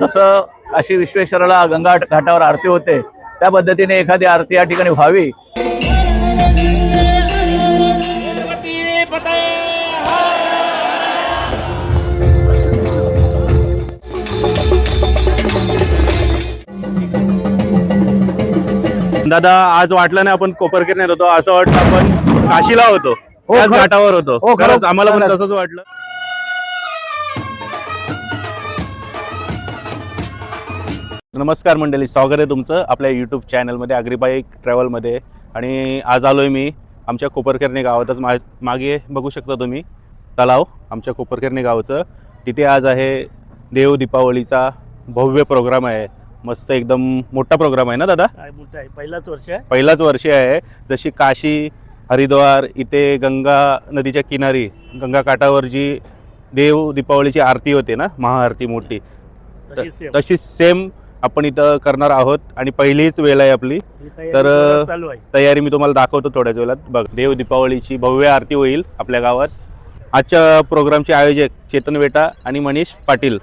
जसं काशी विश्वेश्वराला गंगा घाटावर आरती होते त्या पद्धतीने एखादी आरती या ठिकाणी व्हावी दादा आज वाटलं नाही आपण कोपरगिरण्यात होतो असं वाटलं आपण काशीला होतो खरंच. घाटावर होतो हो, खरंच. खरंच आम्हाला पण. तसंच वाटलं नमस्कार मंडळी स्वागत आहे तुमचं आपल्या यूट्यूब चॅनलमध्ये अग्रिबाईक ट्रॅव्हलमध्ये आणि आज आलो आहे मी आमच्या कोपरखेरणे गावातच मा मागे बघू शकता तुम्ही. तलाव आमच्या कोपरखेरणे गावचं. तिथे आज आहे देव दीपावलीचा भव्य प्रोग्राम आहे. मस्त एकदम मोठा प्रोग्राम आहे ना दादा? पहिलाच वर्ष आहे. पहिलाच वर्षी आहे. जशी काशी हरिद्वार इथे गंगा नदीच्या किनारी गंगा काठावर जी देव दीपावलीची आरती होते ना महाआरती मोठी. तशीच सेम आपण इथं करणार आहोत आणि पहिलीच वेळ आहे आपली. ही तर, जोरात चालू आहे. तयारी मी तुम्हाला दाखवतो थोड्याच वेळात. बघ देव दीपावलीची भव्य आरती होईल आपल्या गावात. आजच्या प्रोग्रामचे आयोजक चेतन वेटा आणि मनीष पाटील.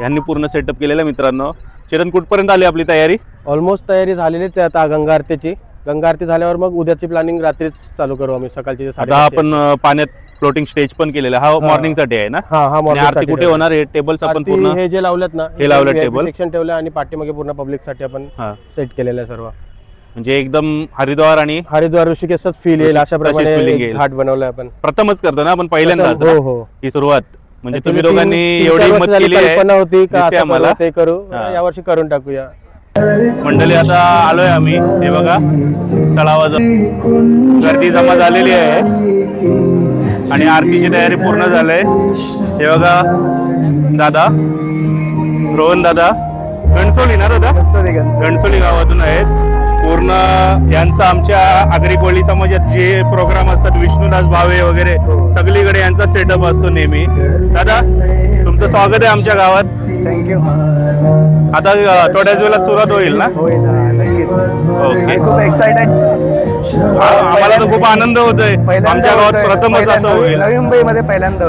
यांनी पूर्ण सेटअप केलेलं आहे मित्रांनो. चेतन कुठपर्यंत आली आपली तयारी? ऑलमोस्ट तयारी झालेलीच आहे आता गंगा आरतीची. गंगा आरती झाल्यावर मग उद्याची प्लॅनिंग रात्रीच चालू करू आम्ही सकाळची आता आपण पाण्यात फ्लोटिंग स्टेज पण केलेला आहे. हा मॉर्निंगसाठी आहे ना हा हा आणि आरती कुठे. होणार हे टेबल्स आपण आरती पूर्ण हे जे लावलेत ना हे लावलेत table. सेक्शन ठेवलं आणि पाठीमागे पूर्ण पब्लिकसाठी आपण हा. सेट केलेलं आहे सर्व म्हणजे एकदम हरिद्वार आणि हरिद्वार ऋषिकेशच फील येईल अशा तशीच प्रमाणे feeling एक येईल. घाट बनवलाय आपण प्रथमच करतो ना आपण पहिल्यांदाच हो हो ही सुरुवात म्हणजे तुम्ही दोघांनी तीन- एवढी चार हिंमत वर्ष झाली केली आहे होती का दिसते आम्हाला. करू, ते करू हा. यावर्षी करून टाकूया मंडळी आता आलोय आम्ही हे बघा तलावाजवळ गर्दी जमा झालेली आहे आणि आरतीची तयारी पूर्ण झाली हे बघा दादा. रोहन दादा. गणसोली ना दादा? गणसोली गावातून आहेत. पूर्ण यांचा आमच्या आगरी कोळी समाजात जे प्रोग्राम असतात विष्णुदास भावे वगैरे सगळीकडे यांचा सेटअप असतो नेहमी. दादा तुमचं स्वागत आहे आमच्या गावात. थँक्यू आता थोड्याच वेळात सुरुवात होईल ना? होईल नक्कीच. ओके. मी खूप एक्साइटेड आम्हाला तर खूप आनंद होतोय. आमच्या गावात प्रथमच असं होईल. नवी मुंबईमध्ये पहिल्यांदा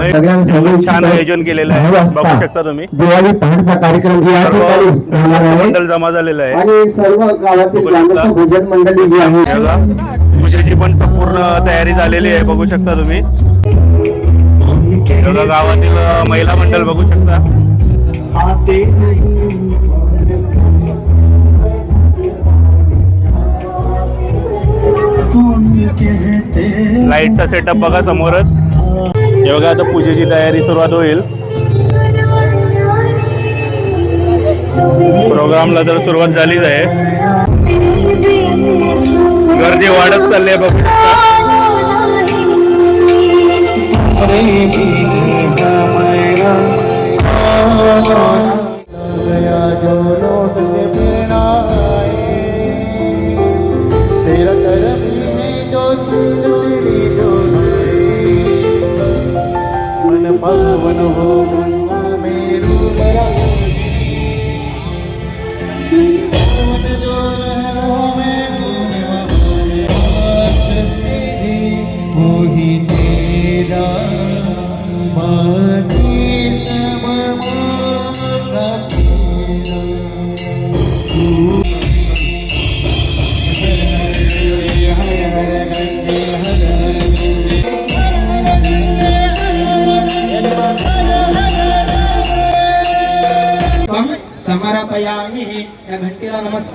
छान आयोजन केलेलं आहे. बघू शकता तुम्ही. दिवाळी पहाटचा कार्यक्रम मंडळ जमा झालेलं आहे. आणि सर्व गावातील. भोजन मंडळी जी आहे पूजेची पण संपूर्ण तयारी झालेली आहे बघू शकता तुम्ही. बघा, गावातील महिला मंडळ बघू शकता. लाईटचा सेटअप बघा समोरच. हे बघा आता पूजेची तयारी सुरुवात होईल. प्रोग्रामला तर सुरुवात झालीच आहे. गर्दी वाढत चालली आहे बघू शकता. तेरा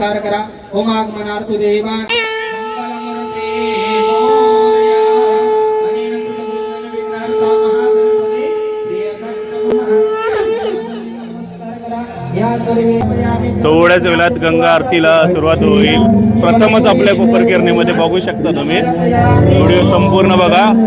नमस्कार करा. या देवा. थोड्याच वेळात गंगा आरतीला सुरुवात होईल. प्रथमच आपल्या कोपरगिरणीमध्ये बघू शकता तुम्ही. व्हिडिओ संपूर्ण बघा.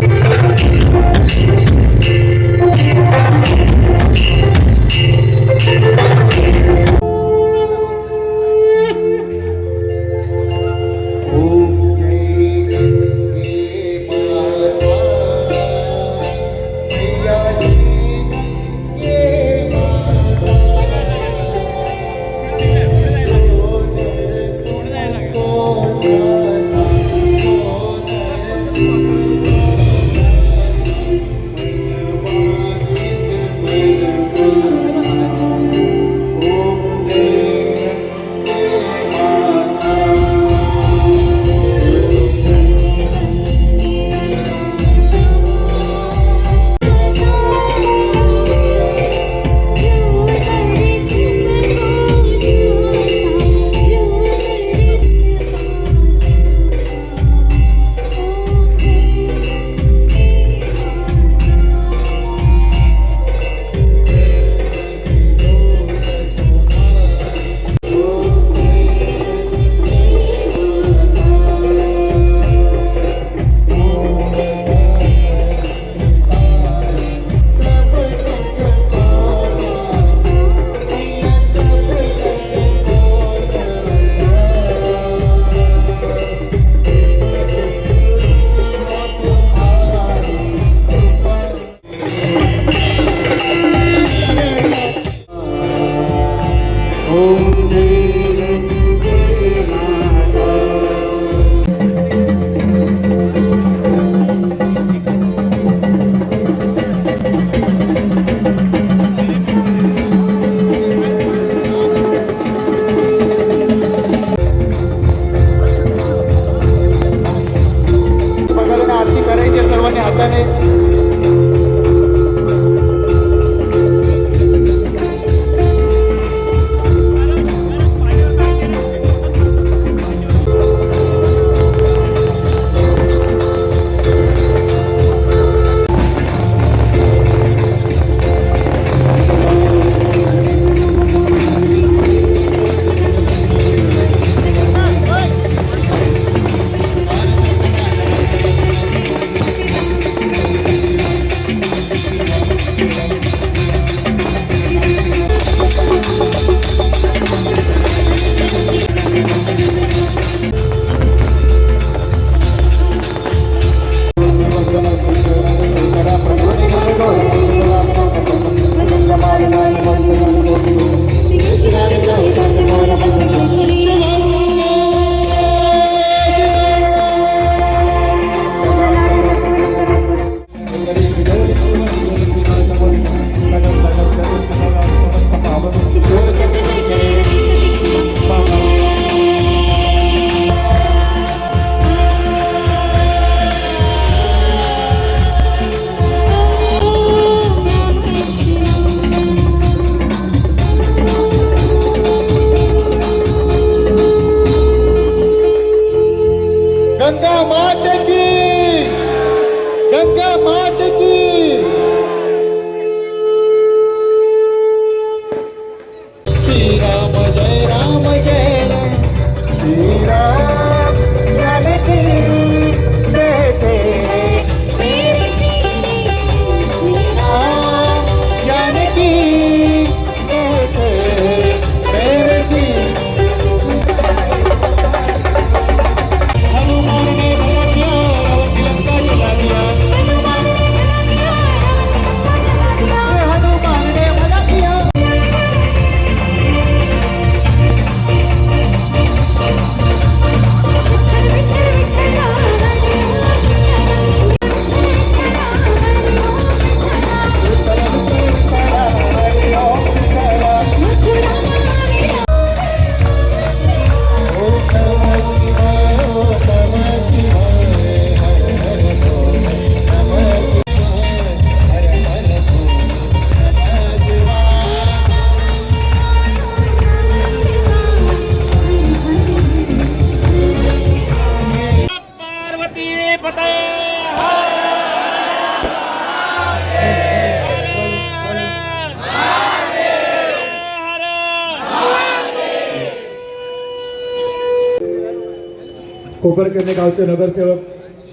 कोपरकर्णे गावचे नगरसेवक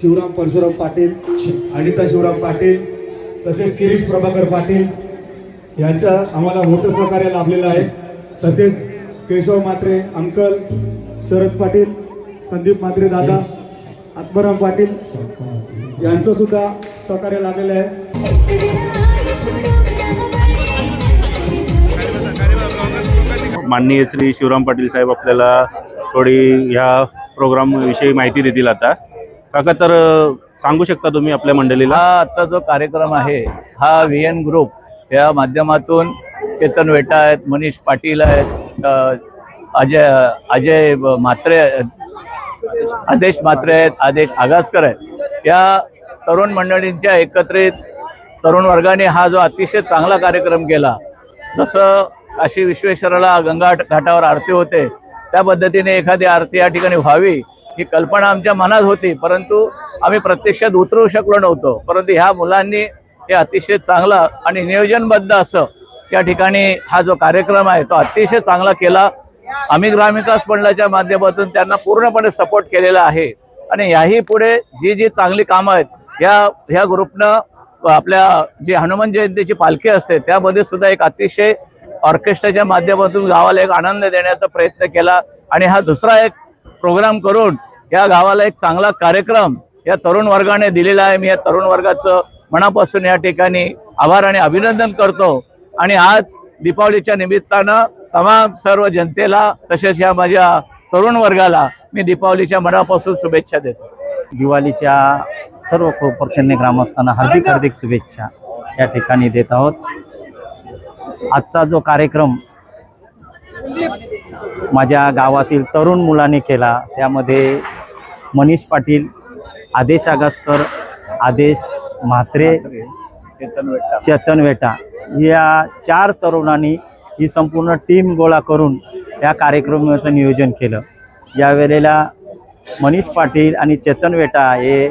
शिवराम परशुराम पाटील अनिता शिवराम पाटील तसेच शिरीष प्रभाकर पाटील यांच्या आम्हाला मोठं सहकार्य लाभलेलं आहे. तसेच केशव मात्रे अंकल शरद पाटील संदीप मात्रे दादा आत्माराम पाटील यांचं सुद्धा सहकार्य लाभलेलं आहे. माननीय श्री शिवराम पाटील साहेब आपल्याला थोडी ह्या प्रोग्रामविषयी माहिती देतील आता. काका तर सांगू शकता तुम्ही आपल्या मंडळीला? हा आजचा जो कार्यक्रम आहे हा व्ही एन ग्रुप या माध्यमातून चेतन वेटा आहेत मनीष पाटील आहेत अजय अजय म्हात्रे आदेश म्हात्रे आहेत आदेश आगासकर आहेत. या तरुण मंडळींच्या एकत्रित तरुण वर्गाने हा जो अतिशय चांगला कार्यक्रम केला जसं काशी विश्वेश्वराला गंगा घाटावर आरती होते त्या पद्धतीने एखादी आरती या ठिकाणी व्हावी ही कल्पना आमच्या मनात होती परंतु आम्ही प्रत्यक्षात उतरू शकलो नव्हतो. परंतु ह्या मुलांनी हे अतिशय चांगला आणि नियोजनबद्ध असं या ठिकाणी हा जो कार्यक्रम आहे तो अतिशय चांगला केला. आम्ही ग्रामविकास मंडळाच्या माध्यमातून त्यांना पूर्णपणे सपोर्ट केलेला आहे. आणि याही पुढे जी जी चांगली कामं आहेत या ह्या ग्रुपनं आपल्या जी हनुमान जयंतीची पालखी असते त्यामध्ये सुद्धा एक अतिशय ऑर्केस्ट्राच्या माध्यमातून गावाला एक आनंद देण्याचा प्रयत्न केला आणि हा दुसरा एक प्रोग्राम करून या गावाला एक चांगला कार्यक्रम या तरुण वर्गाने दिलेला आहे. मी या तरुण वर्गाचं मनापासून या ठिकाणी आभार आणि अभिनंदन करतो. आणि आज दीपावलीच्या निमित्तानं तमाम सर्व जनतेला तसेच या माझ्या तरुण वर्गाला मी दीपावलीच्या मनापासून शुभेच्छा देतो. दिवाळीच्या सर्व कोपरखेडणे ग्रामस्थांना हार्दिक हार्दिक शुभेच्छा या ठिकाणी देत आहोत. आजचा जो कार्यक्रम माझ्या गावातील तरुण मुलांनी केला त्यामध्ये मनीष पाटील आदेश आगासकर आदेश म्हात्रे चेतन वेटा चेतन वेटा या चार तरुणांनी ही संपूर्ण टीम गोळा करून या कार्यक्रमाचं नियोजन केलं. या वेळेला मनीष पाटील आणि चेतन वेटा हे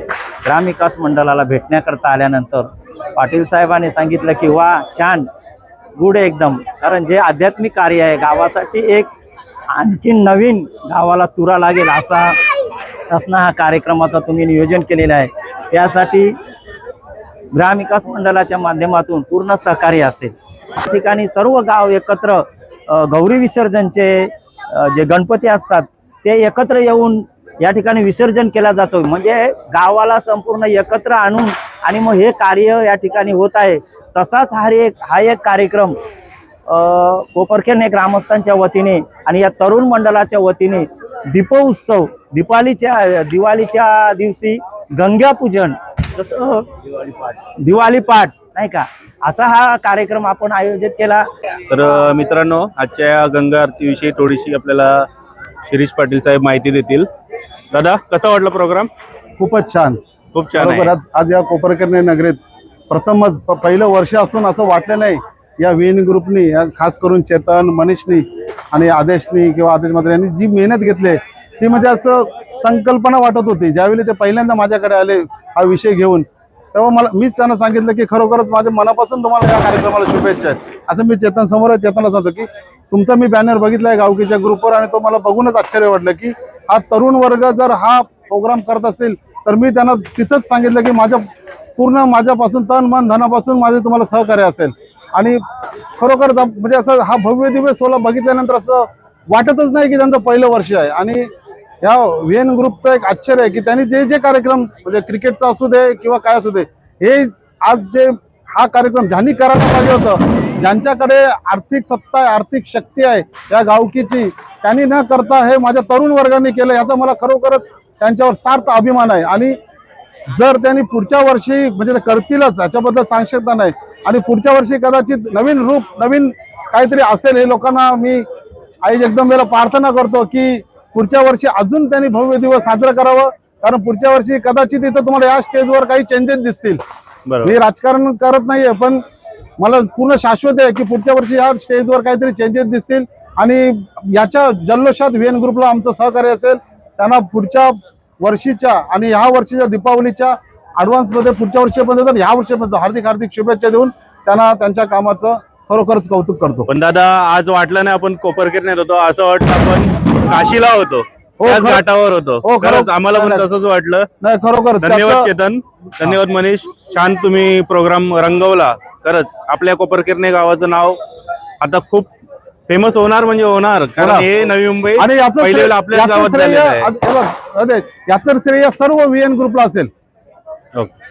ग्रामविकास मंडळाला भेटण्याकरता आल्यानंतर पाटील साहेबांनी सांगितलं की वा छान. गुड एकदम. कारण जे आध्यात्मिक कार्य आहे गावासाठी एक आणखी नवीन गावाला तुरा लागेल असा असणं हा कार्यक्रमाचा तुम्ही नियोजन केलेलं आहे. त्यासाठी ग्रामविकास मंडळाच्या माध्यमातून पूर्ण सहकार्य असेल. या ठिकाणी सर्व गाव एकत्र गौरी विसर्जनचे जे गणपती असतात ते एकत्र येऊन या ठिकाणी विसर्जन केला जातो म्हणजे गावाला संपूर्ण एकत्र आणून आणि मग हे कार्य या ठिकाणी होत आहे. तसाच हा एक हा एक कार्यक्रम अ, कोपरखेडणे ग्रामस्थांच्या वतीने आणि या तरुण मंडळाच्या वतीने दीपोत्सव दिवाळीच्या दिवाळीच्या दिवशी गंगापूजन जसं दिवाळी पाठ नाही का? असा हा कार्यक्रम आपण आयोजित केला. तर मित्रांनो आजच्या या गंगा आरतीविषयी थोडीशी आपल्याला शिरीष पाटील साहेब माहिती देतील. दादा कसा वाटला प्रोग्राम खूपच छान. खूप छान बरोबर आज आज या कोपरकर्णे नगरीत प्रथमच पहिलं वर्ष असून असं वाटलं नाही. या विन ग्रुपनी या खास करून चेतन मनीषनी आणि आदेशनी किंवा आदेश मात्र यांनी जी मेहनत घेतली ती म्हणजे असं संकल्पना वाटत होती. ज्यावेळी ते पहिल्यांदा माझ्याकडे आले हा विषय घेऊन तेव्हा मला मीच त्यांना सांगितलं की खरोखरच माझ्या मनापासून तुम्हाला या कार्यक्रमाला शुभेच्छा आहेत. असं मी चेतन समोर चेतनला सांगतो की तुमचा मी बॅनर बघितलाय गावकीच्या ग्रुपवर आणि तो मला बघूनच आश्चर्य वाटलं की हा तरुण वर्ग जर हा प्रोग्राम करत असेल तर मी त्यांना तिथंच सांगितलं की माझ्या पूर्ण माझ्यापासून तन मन धनापासून माझे तुम्हाला सहकार्य असेल. आणि खरोखर म्हणजे असं हा भव्य दिव्य सोला बघितल्यानंतर असं वाटतच नाही की त्यांचं पहिलं वर्ष आहे. आणि या व्ही एन ग्रुपचं एक आश्चर्य आहे की त्यांनी जे जे कार्यक्रम म्हणजे क्रिकेटचा असू दे किंवा काय असू दे हे आज जे हा कार्यक्रम ज्यांनी करायला पाहिजे होतं ज्यांच्याकडे आर्थिक सत्ता आहे आर्थिक शक्ती आहे या गावकीची त्यांनी न करता हे माझ्या तरुण वर्गाने केलं याचा मला खरोखरच त्यांच्यावर सार्थ अभिमान आहे. आणि जर त्यांनी पुढच्या वर्षी म्हणजे ते करतीलच याच्याबद्दल सांगता नाही? आणि पुढच्या वर्षी कदाचित नवीन रूप नवीन काहीतरी असेल हे लोकांना मी आई जगदंबेला प्रार्थना करतो की पुढच्या वर्षी अजून त्यांनी भव्य दिवस साजरं करावं. कारण पुढच्या वर्षी कदाचित इथं तुम्हाला या स्टेजवर काही चेंजेस दिसतील. मी राजकारण करत नाहीये पण मला पूर्ण शाश्वत आहे की पुढच्या वर्षी या स्टेजवर काहीतरी चेंजेस दिसतील. आणि याच्या जल्लोषात व्ही एन ग्रुपला आमचं सहकार्य असेल. त्यांना पुढच्या वर्षीच्या आणि ह्या वर्षीच्या दीपावलीच्या ॲडव्हान्समध्ये पुढच्या वर्षीपर्यंत तर ह्या वर्षीपर्यंत हार्दिक हार्दिक शुभेच्छा देऊन त्यांना त्यांच्या कामाचं खरोखरच कौतुक करतो. पण दादा आज वाटलं नाही आपण कोपरकेरण्यात होतो असं वाटलं आपण काशीला होतो. खरं- घाटावर होतो. हो, खरं- खरंच आम्हाला पण. तसंच वाटलं. नाही खरोखर धन्यवाद चेतन. धन्यवाद मनीष. छान तुम्ही प्रोग्राम रंगवला. खरंच आपल्या कोपरकिरणे गावाचं नाव आता खूप फेमस होणार म्हणजे होणार कारण होणार. हे नवी मुंबई आणि याचं श्रेय- आपल्या याचं गावात श्रेय- झालेलं आहे बघ, अरे, याचं श्रेय सर्व व्ही एन ग्रुपला असेल ओके.